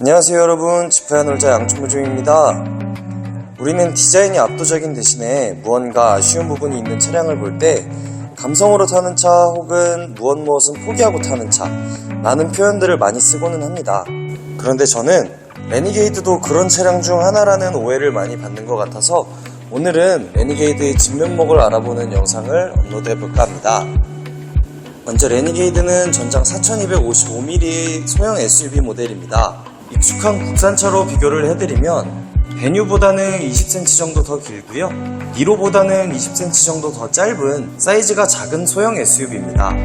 안녕하세요 여러분. 지프야 놀자 양춘무중입니다. 우리는 디자인이 압도적인 대신에 무언가 아쉬운 부분이 있는 차량을 볼 때 감성으로 타는 차 혹은 무엇 무엇은 포기하고 타는 차 라는 표현들을 많이 쓰고는 합니다. 그런데 저는 레니게이드도 그런 차량 중 하나라는 오해를 많이 받는 것 같아서 오늘은 레니게이드의 진면목을 알아보는 영상을 업로드해 볼까 합니다 먼저 레니게이드는 전장 4255mm의 소형 SUV 모델입니다. 익숙한 국산차로 비교를 해드리면 베뉴보다는 20cm 정도 더 길고요. 니로보다는 20cm 정도 더 짧은 사이즈가 작은 소형 SUV입니다.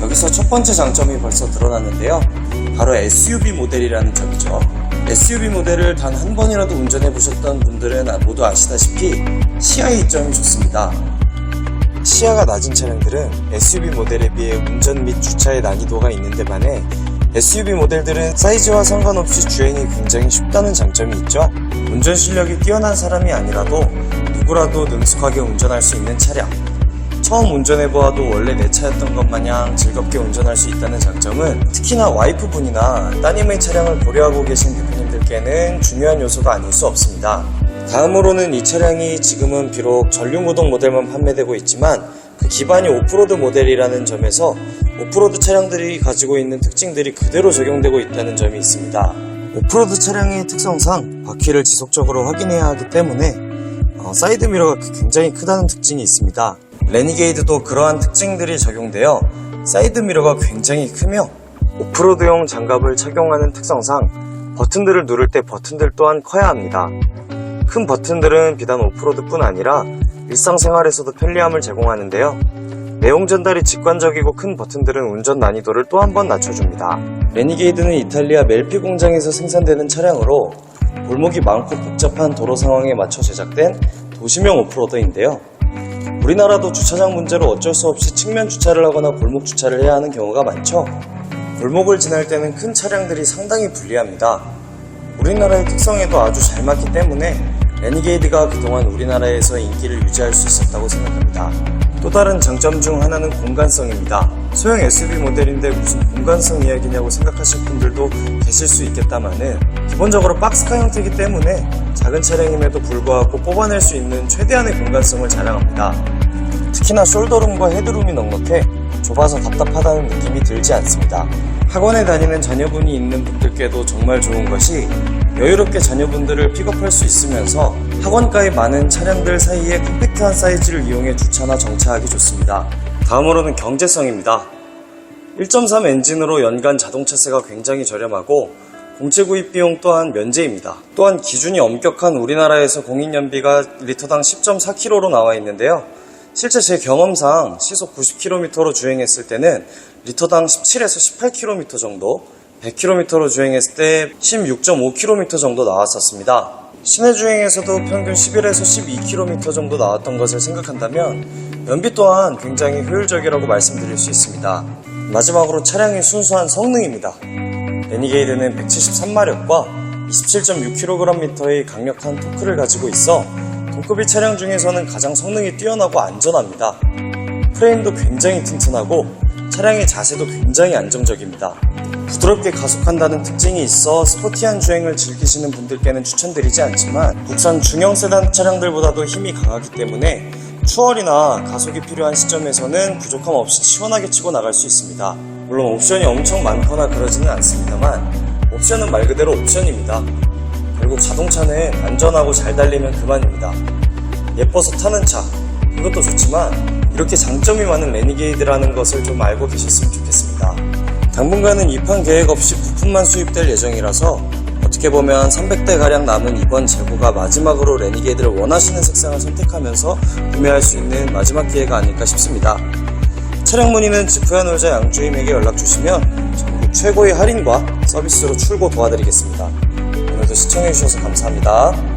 여기서 첫 번째 장점이 벌써 드러났는데요. 바로 SUV 모델이라는 점이죠. SUV 모델을 단 한 번이라도 운전해 보셨던 분들은 모두 아시다시피 시야의 이점이 좋습니다. 시야가 낮은 차량들은 SUV 모델에 비해 운전 및 주차의 난이도가 있는데 반해 SUV 모델들은 사이즈와 상관없이 주행이 굉장히 쉽다는 장점이 있죠. 운전 실력이 뛰어난 사람이 아니라도 누구라도 능숙하게 운전할 수 있는 차량. 처음 운전해보아도 원래 내 차였던 것 마냥 즐겁게 운전할 수 있다는 장점은 특히나 와이프분이나 따님의 차량을 고려하고 계신 대표님들께는 중요한 요소가 아닐 수 없습니다. 다음으로는 이 차량이 지금은 비록 전륜구동 모델만 판매되고 있지만 그 기반이 오프로드 모델이라는 점에서 오프로드 차량들이 가지고 있는 특징들이 그대로 적용되고 있다는 점이 있습니다. 오프로드 차량의 특성상 바퀴를 지속적으로 확인해야 하기 때문에 어, 사이드 미러가 굉장히 크다는 특징이 있습니다. 레니게이드도 그러한 특징들이 적용되어 사이드 미러가 굉장히 크며 오프로드용 장갑을 착용하는 특성상 버튼들을 누를 때 버튼들 또한 커야 합니다. 큰 버튼들은 비단 오프로드뿐 아니라 일상생활에서도 편리함을 제공하는데요. 내용 전달이 직관적이고 큰 버튼들은 운전 난이도를 또 한 번 낮춰줍니다. 레니게이드는 이탈리아 멜피 공장에서 생산되는 차량으로 골목이 많고 복잡한 도로 상황에 맞춰 제작된 도시명 오프로더인데요. 우리나라도 주차장 문제로 어쩔 수 없이 측면 주차를 하거나 골목 주차를 해야 하는 경우가 많죠. 골목을 지날 때는 큰 차량들이 상당히 불리합니다. 우리나라의 특성에도 아주 잘 맞기 때문에 레니게이드가 그동안 우리나라에서 인기를 유지할 수 있었다고 생각합니다. 또 다른 장점 중 하나는 공간성입니다. 소형 SUV 모델인데 무슨 공간성 이야기냐고 생각하실 분들도 계실 수 있겠다마는 기본적으로 박스카 형태이기 때문에 작은 차량임에도 불구하고 뽑아낼 수 있는 최대한의 공간성을 자랑합니다. 특히나 숄더룸과 헤드룸이 넉넉해 좁아서 답답하다는 느낌이 들지 않습니다. 학원에 다니는 자녀분이 있는 분들께도 정말 좋은 것이 여유롭게 자녀분들을 픽업할 수 있으면서 학원가의 많은 차량들 사이에 컴팩트한 사이즈를 이용해 주차나 정차하기 좋습니다. 다음으로는 경제성입니다. 1.3 엔진으로 연간 자동차세가 굉장히 저렴하고 공채 구입 비용 또한 면제입니다. 또한 기준이 엄격한 우리나라에서 공인연비가 리터당 10.4km로 나와 있는데요. 실제 제 경험상 시속 90km로 주행했을 때는 리터당 17에서 18km 정도, 100km로 주행했을 때 16.5km 정도 나왔었습니다. 시내 주행에서도 평균 11에서 12km 정도 나왔던 것을 생각한다면 연비 또한 굉장히 효율적이라고 말씀드릴 수 있습니다. 마지막으로 차량의 순수한 성능입니다. 레니게이드는 173마력과 27.6kgm의 강력한 토크를 가지고 있어 동급의 차량 중에서는 가장 성능이 뛰어나고 안전합니다. 프레임도 굉장히 튼튼하고 차량의 자세도 굉장히 안정적입니다. 부드럽게 가속한다는 특징이 있어 스포티한 주행을 즐기시는 분들께는 추천드리지 않지만 국산 중형 세단 차량들보다도 힘이 강하기 때문에 추월이나 가속이 필요한 시점에서는 부족함 없이 시원하게 치고 나갈 수 있습니다. 물론 옵션이 엄청 많거나 그러지는 않습니다만 옵션은 말 그대로 옵션입니다. 결국 자동차는 안전하고 잘 달리면 그만입니다. 예뻐서 타는 차, 그것도 좋지만 이렇게 장점이 많은 레니게이드라는 것을 좀 알고 계셨으면 좋겠습니다. 당분간은 입항 계획 없이 부품만 수입될 예정이라서 어떻게 보면 300대가량 남은 이번 재고가 마지막으로 레니게이드를 원하시는 색상을 선택하면서 구매할 수 있는 마지막 기회가 아닐까 싶습니다. 차량 문의는 지프야 놀자 양주임에게 연락 주시면 전국 최고의 할인과 서비스로 출고 도와드리겠습니다. 오늘도 시청해주셔서 감사합니다.